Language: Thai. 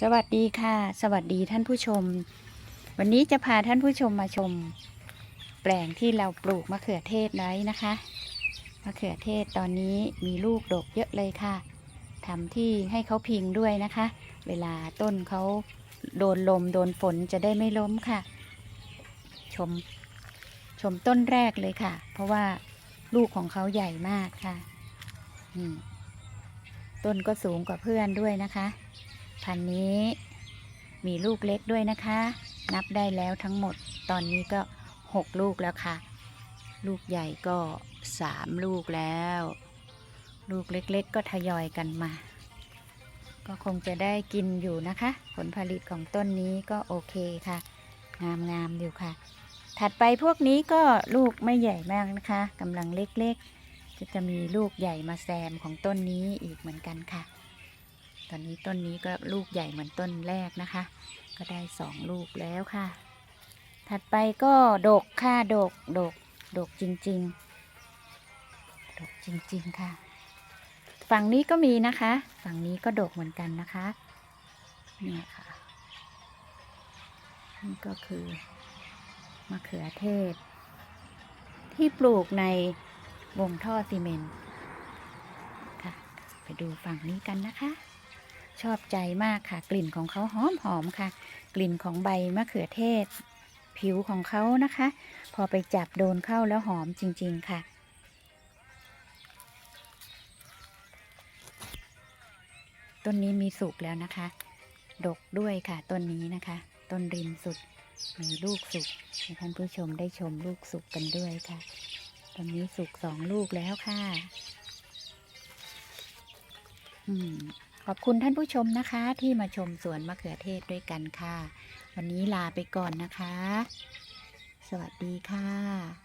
สวัสดีค่ะ สวัสดีท่านผู้ชม วันนี้จะพาท่านผู้ชมมาชม แปลงที่เราปลูกมะเขือเทศไว้นะคะมะเขือเทศตอนนี้มีลูกดกเยอะเลยค่ะทำที่ให้เขาพิงด้วยนะคะ เวลาต้นเขาโดนลมโดนฝนจะได้ไม่ล้มค่ะ ชมชมต้นแรกเลยค่ะ เพราะว่าลูกของเขาใหญ่มากค่ะนี่ต้นก็สูงกว่าเพื่อนด้วยนะคะ พันธุ์นี้ มีลูกเล็กด้วยนะคะ นับได้แล้วทั้งหมดตอนนี้ก็ 6 ลูกแล้วค่ะ ลูกใหญ่ก็ 3 ลูกแล้ว ลูกเล็กๆก็ทยอยกันมา ก็คงจะได้กินอยู่นะคะ ผลผลิตของต้นนี้ก็โอเคค่ะ งามๆอยู่ค่ะ ถัดไปพวกนี้ก็ลูกไม่ใหญ่มากนะคะกำลังเล็กๆก็จะมีลูกใหญ่มาแซมของต้นนี้อีกเหมือนกันค่ะ ตอนนี้ต้นนี้ก็ลูกใหญ่เหมือนต้นแรกนะคะ ก็ได้สองลูกแล้วค่ะ ถัดไปก็ดกค่ะดกดกดกจริง ๆ ดกจริงๆค่ะ ฝั่งนี้ก็มีนะคะ ฝั่งนี้ก็ดกเหมือนกันนะคะเนี่ยค่ะ นี่ก็คือมะเขือเทศ ที่ปลูกในวงท่อซีเมนต์ค่ะ ไปดูฝั่งนี้กันนะคะ ชอบใจมากค่ะ กลิ่นของเขาหอมหอมๆค่ะ กลิ่นของใบมะเขือเทศ ผิวของเขานะคะ พอไปจับโดนเข้าแล้วหอมจริง ๆ ค่ะ ต้นนี้มีสุกแล้วนะคะ ดกด้วยค่ะต้นนี้นะคะ ต้นริมสุดมีลูกสุกให้ท่านผู้ชมได้ชมลูกสุกกันด้วยค่ะต้นนี้สุกสองลูกแล้วค่ะ อืม ขอบคุณท่านผู้ชมนะคะที่มาชมสวนมะเขือเทศด้วยกันค่ะ วันนี้ลาไปก่อนนะคะ สวัสดีค่ะ